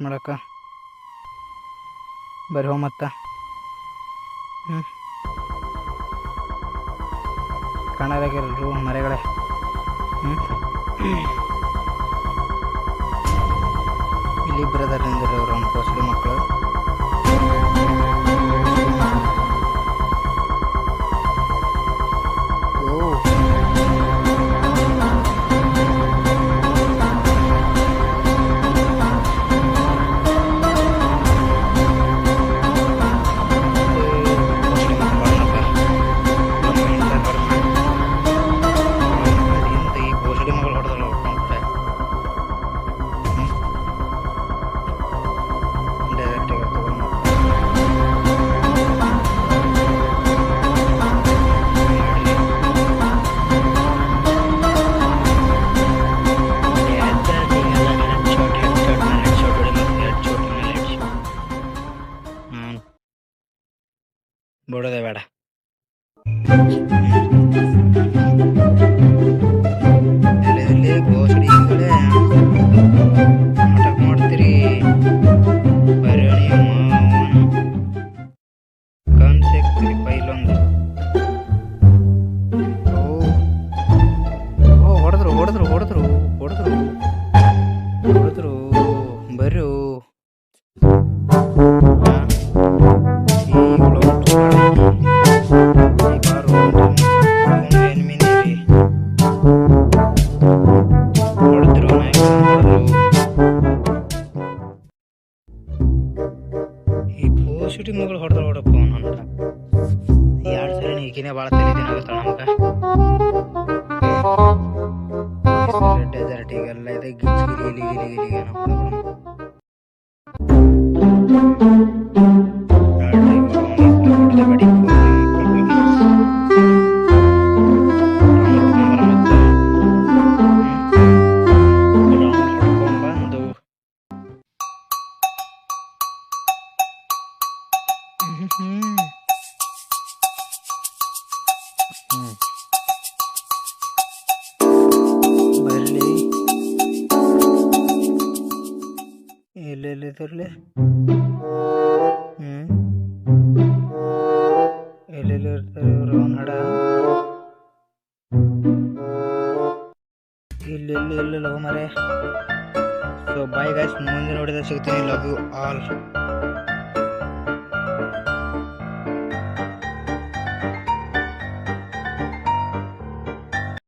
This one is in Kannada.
ಮೀಟ್ ಮಾಡಕ್ಕ. ಬರ್ರಿ ಮತ್ತ ಹ್ಞೂ ಕಾಣಲಾಗಿರಲ್ರು ಮರೆಗಳೇ. ಹ್ಞೂ ಓ ಓ ಹೊಡೆದ್ರು ಹೊಡೆದ್ರು ಹೊಡೆದ್ರು ಹೊಡೆದ್ರು ಹೊಡೆದ್ರು ಬರ್ರು. ಪೋಸಿಟಿ ಮಗಳು ಹೊಡೆದ್ರು ಹೊಡಪ್ಪ ಅವನ ಎರಡು ಸಲ ಈಗಿನೇ ಭಾಳ ತಲೆದಿನಾಗತ್ತಾಳ ನಮ್ಗೆ ಡೆಸರ್ಟ್ ಈಗೆಲ್ಲ ಇದೆ ಗಿಚ್ಚಿ ಗಿಲಿ ಗಿಲಿ ಗಿಲಿ ಗಿಲಿ ಬರ್ಲಿ ಎಲ್ಲೆಲ್ಲಿ ತರಲಿ ಎಲ್ಲೆಲ್ಲಿ ಇರ್ತಾರೆ ಇವರು ನಡ ಇಲ್ಲೆಲ್ಲಿ ಎಲ್ಲೆಲ್ಲ ಮರೆ ಸೊ ಬಾಯ್ ಗಾಯ್ಸ್ ಮುಂದೆ ನೋಡಿದ್ರೆ ಸಿಗ್ತೀನಿ. Love you all